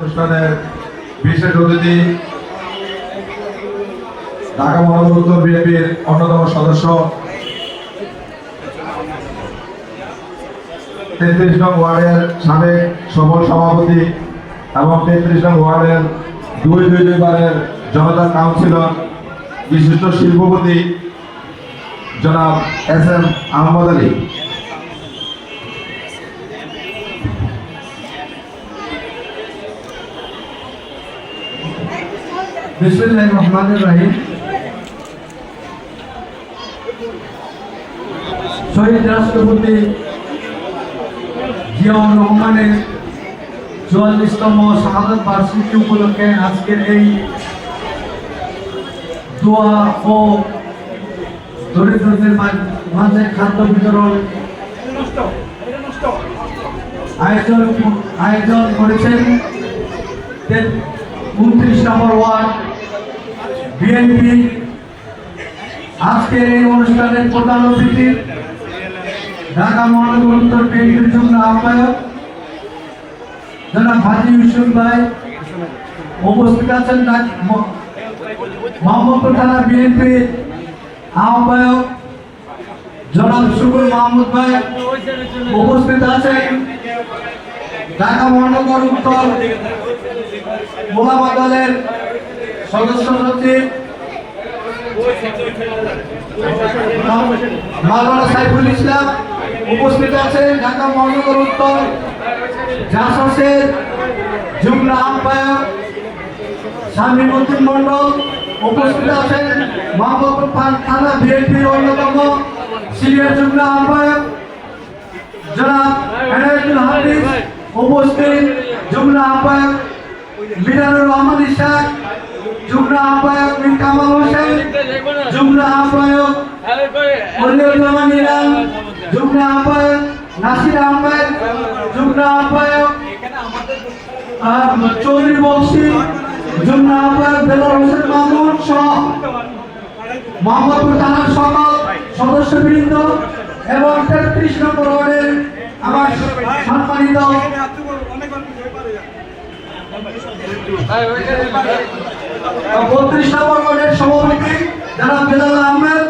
অনুষ্ঠানের বিশেষ অতিথি ঢাকা মহানগর উত্তর বিএনপির অন্যতম সদস্য তেত্রিশ নং ওয়ার্ডের সাবেক সফল সভাপতি এবং তেত্রিশ নং ওয়ার্ডের দুই দুই দুইবারের জনতা কাউন্সিলর বিশিষ্ট শিল্পপতি জনাব এস এম আহমদ আলী। শহীদ রাষ্ট্রপতি জিয়াউর রহমানের চুয়াল্লিশতম শাহাদত বার্ষিকী উপলক্ষে আজকের এই দোয়া ও দরিদ্রদের মাঝে খাদ্য বিতরণ আয়োজন আয়োজন করেছেন। উনত্রিশ নম্বর ওয়ার্ড বিএনপি, আজকের এই অনুষ্ঠানের প্রধান অতিথি ঢাকা মহানগর উত্তর বিএনপির জন্য আহ্বায়ক জনাব হাজি ইউসুফ ভাই উপস্থিত আছেন মোহাম্মদপুর থানা বিএনপি আহ্বায়ক জনাব শুকুর মাহমুদ ভাই উপস্থিত আছেন ঢাকা মহানগর উত্তর মোলামা দলের উপস্থিত আছেন ঢাকা মহানগর উত্তর জাসসের যুগ্ম আহ্বায়ক শামীমুদ্দিন মন্ডল উপস্থিত আছেন থা- থানা বিএনপির অন্যতম সিনিয়র এনায়েতুল হাফিজ উপস্থিত যুগ্ম আহ্বায়ক মিজানুর রহমান ইশাক যুগ্ম আহ্বায়ক মীর কামাল হোসেন যুগ্ম আহ্বায়ক মনিরুজ্জামান ইরান যুগ্ম আহ্বায়ক নাসির আহমেদ যুগ্ম আহ্বায়ক আহ, চৌধুরী বক্সি যুগ্ম আহ্বায়ক বেলার হোসেন মাহমুদ সহ মোহাম্মদপুর থানার সকল সদস্যবৃন্দ এবং তেত্রিশ নম্বর ওয়ার্ডের আমার সম্মানিত বত্রিশ নম্বর ওয়ার্ডের সভাপতি জনাব বেলাল আহমেদ